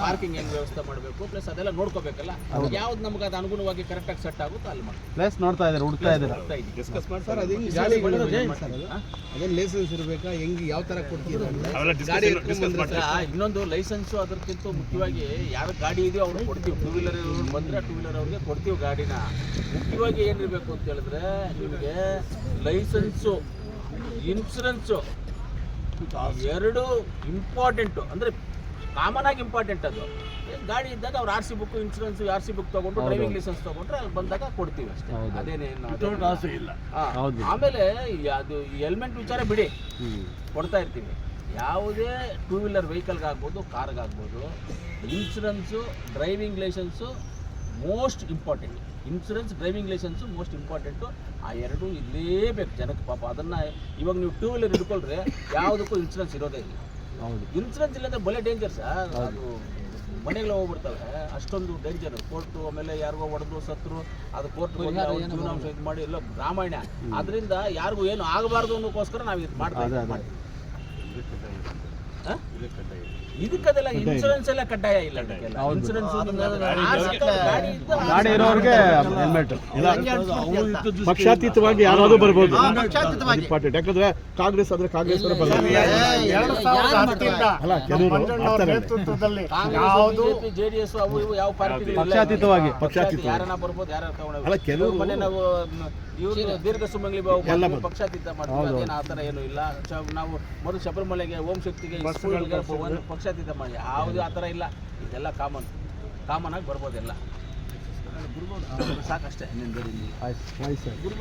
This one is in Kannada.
ಪಾರ್ಕಿಂಗ್ ಹೆಂಗ್ ವ್ಯವಸ್ಥೆ ಮಾಡಬೇಕು ಪ್ಲಸ್ ಅದೆಲ್ಲ ನೋಡ್ಕೋಬೇಕಲ್ಲ? ಯಾವ್ದು ನಮ್ಗೆ ಅದು ಅನುಗುಣವಾಗಿ ಕರೆಕ್ಟಾಗಿ ಸೆಟ್ ಆಗುತ್ತೋ ಅಲ್ಲಿ ಮಾಡಿ ಪ್ಲೇಸ್ ನೋಡ್ತಾ ಇದ್ದಾರೆ ಹುಡುಕ್ತಾ ಇದ್ದಾರೆ? ಡಿಸ್ಕಸ್ ಮಾಡಿ ಸರ್ ಅದು ಹೆಂಗೆ ಗಾಡಿ ಅದೇನು ಲೈಸೆನ್ಸ್ ಇರಬೇಕಾ? ಹೆಂಗೆ ಯಾವ ಥರ ಕೊಡ್ತೀರಾ? ಗಾಡಿ ಎತ್ಕೊಂಡ್ ಬಂದ್ರೆ ಇನ್ನೊಂದು ಲೈಸೆನ್ಸು ಅದಕ್ಕಿಂತ ಮುಖ್ಯವಾಗಿ ಯಾರ ಗಾಡಿ ಇದೆಯೋ ಅವ್ರಿಗೆ ಕೊಡ್ತೀವಿ. ಟೂ ವೀಲರ್ ಬಂದ್ರೆ ಟೂ ವೀಲರ್ ಅವ್ರಿಗೆ ಕೊಡ್ತೀವಿ ಗಾಡಿನ. ಮುಖ್ಯವಾಗಿ ಏನಿರಬೇಕು ಅಂತ ಹೇಳಿದ್ರೆ ನಿಮಗೆ ಲೈಸೆನ್ಸು ಇನ್ಸೂರೆನ್ಸು ಎರಡು ಇಂಪಾರ್ಟೆಂಟು ಅಂದರೆ ಕಾಮನ್ ಆಗಿ ಇಂಪಾರ್ಟೆಂಟ್ ಅದು. ಏನ್ ಗಾಡಿ ಇದ್ದಾಗ ಅವ್ರು R C book insurance R C book ತಗೊಂಡು ಡ್ರೈವಿಂಗ್ ಲೈಸೆನ್ಸ್ ತಗೊಂಡ್ರೆ ಅಲ್ಲಿ ಬಂದಾಗ ಕೊಡ್ತೀವಿ ಅಷ್ಟೇ. ಅದೇನೇನು ಇಲ್ಲ. ಹೌದು. ಆಮೇಲೆ ಈ ಅದು ಹೆಲ್ಮೆಟ್ ವಿಚಾರ ಬಿಡಿ. ಕೊಡ್ತಾ ಇರ್ತೀವಿ ಯಾವುದೇ ಟೂ ವೀಲರ್ ವೆಹಿಕಲ್ಗಾಗ್ಬೋದು ಕಾರ್ಗಾಗ್ಬೋದು insurance driving license most important insurance driving license most important ಆ ಎರಡೂ ಇರಲೇಬೇಕು ಜನಕ್ಕೆ ಪಾಪ. ಅದನ್ನು ಇವಾಗ ನೀವು ಟೂ ವೀಲರ್ ಹಿಡ್ಕೊಳ್ರೆ ಯಾವುದಕ್ಕೂ ಇನ್ಶೂರೆನ್ಸ್ ಇರೋದೇ ಇಲ್ಲ. ಹೌದು. ಇಲ್ಲ ಇಲ್ಲಂದ್ರೆ ಬಲೆ ಡೇಂಜರ್ ಸರ್ ಅದು ಮನೆಗಳು ಹೋಗ್ಬಿಡ್ತವೆ. ಅಷ್ಟೊಂದು ಡೇಂಜರ್ ಕೋರ್ಟು ಆಮೇಲೆ ಯಾರಿಗೋ ಹೊಡೆದು ಸತ್ರು ಅದು ಕೋರ್ಟ್ ಜೀವನಾಂಶ ಇದು ಮಾಡಿ ಎಲ್ಲ ರಾಮಾಯಣ ಅದರಿಂದ ಯಾರಿಗೂ ಏನು ಆಗಬಾರ್ದು ಅನ್ನೋಕ್ಕೋಸ್ಕರ ನಾವು ಇದು ಮಾಡ್ತಾ ಅದೇ, ಇದ್ದೀವಿ. ಅದೇ. ಹ? ಇದಕ್ಕದೆಲ್ಲ ಇನ್ಶೂರೆನ್ಸ್ ಎಲ್ಲ ಕಡ್ಡಾಯ ಇಲ್ಲ ಅದಕ್ಕೆಲ್ಲ. ಹೌದು. ಇನ್ಶೂರೆನ್ಸ್ ಗಾಡಿ ಇರೋರಿಗೆ ಹೆಲ್ಮೆಟ್ ಪಕ್ಷಾತೀತವಾಗಿ ಯಾರಾದ್ರೂ ಬರ್ಬೋದು. ಇಂಪಾರ್ಟೆಂಟ್ ಯಾಕಂದ್ರೆ ಕಾಂಗ್ರೆಸ್ ಆದ್ರೆ ಕಾಂಗ್ರೆಸ್ ಅಲ್ಲ ಕೆಲವರು. ಜೆಡಿಎಸ್ ಅವು ಇವು ಯಾವ ಪಾರ್ಟಿ ಪಕ್ಷಾತೀತವಾಗಿ. ಪಕ್ಷಾತೀತ. ಯಾರನ್ನ ಬರ್ಬೋದು ಯಾರ ಅಲ್ಲ, ಕೆಲವರು ಮನೆ ನಾವು ಇವರು ದೀರ್ಘ ಸುಮಂಗ್ಲಿ ಬಾಬು. ಪಕ್ಷಾತೀತ ಮಾಡ್ತೀವಿ ಅದೇನು ಆ ಥರ ಏನು ಇಲ್ಲ. ನಾವು ಮೊದಲು ಶಬರಿಮಲೆಗೆ ಓಂ ಶಕ್ತಿಗೆ ಒಂದು ಪಕ್ಷಾತೀತ ಮಾಡಿ ಯಾವುದು ಆ ಥರ ಇಲ್ಲ. ಇದೆಲ್ಲ ಕಾಮನ್ ಕಾಮನ್ ಆಗಿ ಬರ್ಬೋದೆಲ್ಲ. ಸಾಕಷ್ಟೇ ಸರ್.